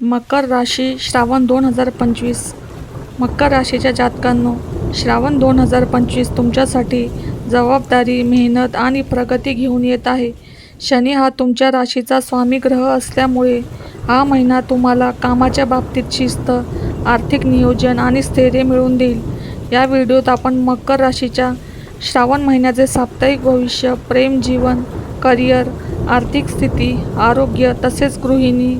मकर राशी श्रावण दोन हजार पंचवीस. मकर राशीच्या जातकांनो श्रावण दोन हजार पंचवीस तुमच्यासाठी जबाबदारी मेहनत आणि प्रगती घेऊन येत आहे. शनी हा तुमच्या राशीचा स्वामी ग्रह असल्यामुळे हा महिना तुम्हाला कामाच्या बाबतीत शिस्त आर्थिक नियोजन आणि स्थैर्य मिळवून देईल. या व्हिडिओत आपण मकर राशीच्या श्रावण महिन्याचे साप्ताहिक भविष्य प्रेम जीवन करिअर आर्थिक स्थिती आरोग्य तसेच गृहिणी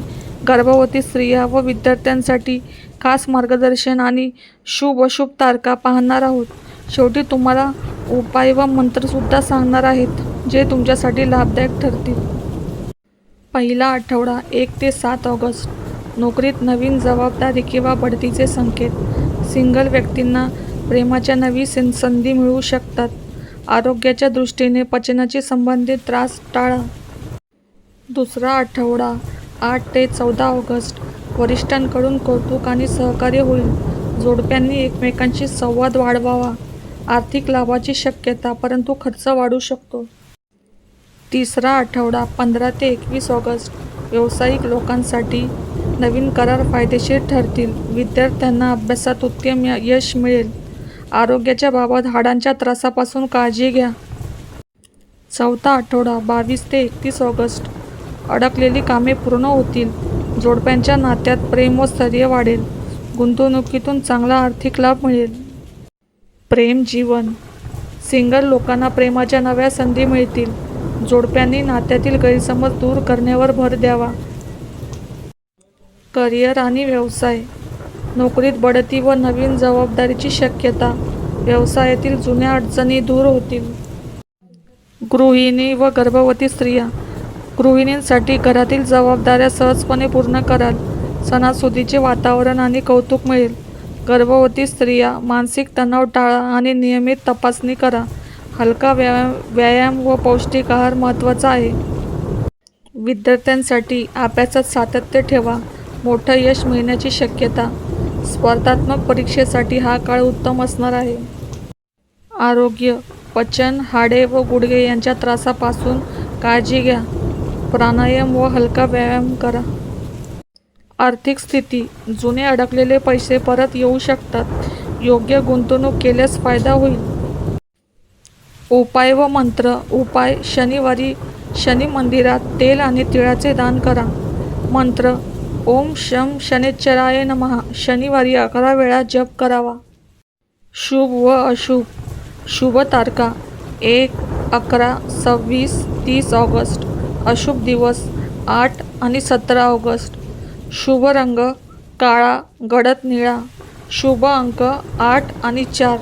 गर्भवती स्त्रिया व विद्यार्थ्यांसाठी खास मार्गदर्शन आणि शुभ अशुभ तारखा पाहणार आहोत. शेवटी तुम्हाला उपाय व मंत्रसुद्धा सांगणार आहेत जे तुमच्यासाठी लाभदायक ठरतील. पहिला आठवडा एक ते सात ऑगस्ट. नोकरीत नवीन जबाबदारी किंवा बढतीचे संकेत. सिंगल व्यक्तींना प्रेमाच्या नवी सं संधी मिळू शकतात. आरोग्याच्या दृष्टीने पचनाशी संबंधित त्रास टाळा. दुसरा आठवडा आठ ते चौदा ऑगस्ट. वरिष्ठांकडून कौतुक आणि सहकार्य होईल. जोडप्यांनी एकमेकांशी संवाद वाढवावा. आर्थिक लाभाची शक्यता परंतु खर्च वाढू शकतो. तिसरा आठवडा पंधरा ते एकवीस ऑगस्ट. व्यावसायिक लोकांसाठी नवीन करार फायदेशीर ठरतील. विद्यार्थ्यांना अभ्यासात उत्तम यश मिळेल. आरोग्याच्या बाबत हाडांच्या त्रासापासून काळजी घ्या. चौथा आठवडा बावीस ते एकतीस ऑगस्ट. अडकलेली कामे पूर्ण होतील. जोडप्यांच्या नात्यात प्रेम व स्थैर्य वाढेल. गुंतवणुकीतून चांगला आर्थिक लाभ मिळेल. प्रेम जीवन. सिंगल लोकांना प्रेमाच्या नव्या संधी मिळतील. जोडप्यांनी नात्यातील गैरसमज दूर करण्यावर भर द्यावा. करिअर आणि व्यवसाय. नोकरीत बढती व नवीन जबाबदारीची शक्यता. व्यवसायातील जुन्या अडचणी दूर होतील. गृहिणी व गर्भवती स्त्रिया. गृहिणींसाठी घरातील जबाबदाऱ्या सहजपणे पूर्ण कराल. सणासुदीचे वातावरण आणि कौतुक मिळेल. गर्भवती स्त्रिया मानसिक तणाव टाळा आणि नियमित तपासणी करा. हलका व्यायाम व्यायाम व पौष्टिक आहार महत्त्वाचा आहे. विद्यार्थ्यांसाठी अभ्यासात सातत्य ठेवा. मोठं यश मिळण्याची शक्यता. स्पर्धात्मक परीक्षेसाठी हा काळ उत्तम असणार आहे. आरोग्य पचन हाडे व गुडघे यांच्या त्रासापासून काळजी घ्या. प्राणायाम व हलका व्यायाम करा. आर्थिक स्थिती जुने अडकलेले पैसे परत येऊ शकतात. योग्य गुंतवणूक केल्यास फायदा होईल. उपाय व मंत्र उपाय शनिवारी शनी मंदिरात तेल आणि तिळाचे दान करा. मंत्र ओम शम शनेश्चराय नमः. शनिवारी अकरा वेळा जप करावा. शुभ व अशुभ. शुभ तारखा एक अकरा सव्वीस तीस ऑगस्ट. अशुभ दिवस आठ आणि सतरा ऑगस्ट. शुभ रंग काळा गडद निळा. शुभ अंक आठ आणि चार.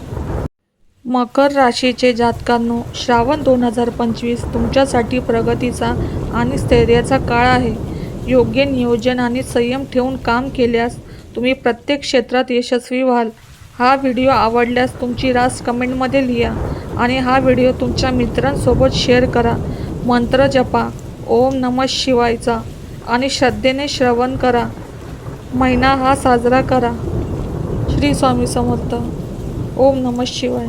मकर राशीचे जातकांनो श्रावण दोन हजार पंचवीस तुमच्यासाठी प्रगतीचा आणि स्थैर्याचा काळ आहे. योग्य नियोजन आणि संयम ठेवून काम केल्यास तुम्ही प्रत्येक क्षेत्रात यशस्वी व्हाल. हा व्हिडिओ आवडल्यास तुमची रास कमेंटमध्ये लिहा आणि हा व्हिडिओ तुमच्या मित्रांसोबत शेअर करा. मंत्र जपा. ओम नम शिवायचा आणि श्रद्धेने श्रवण करा. महिना हा साजरा करा. श्री स्वामी समर्थ. ओम नम शिवाय.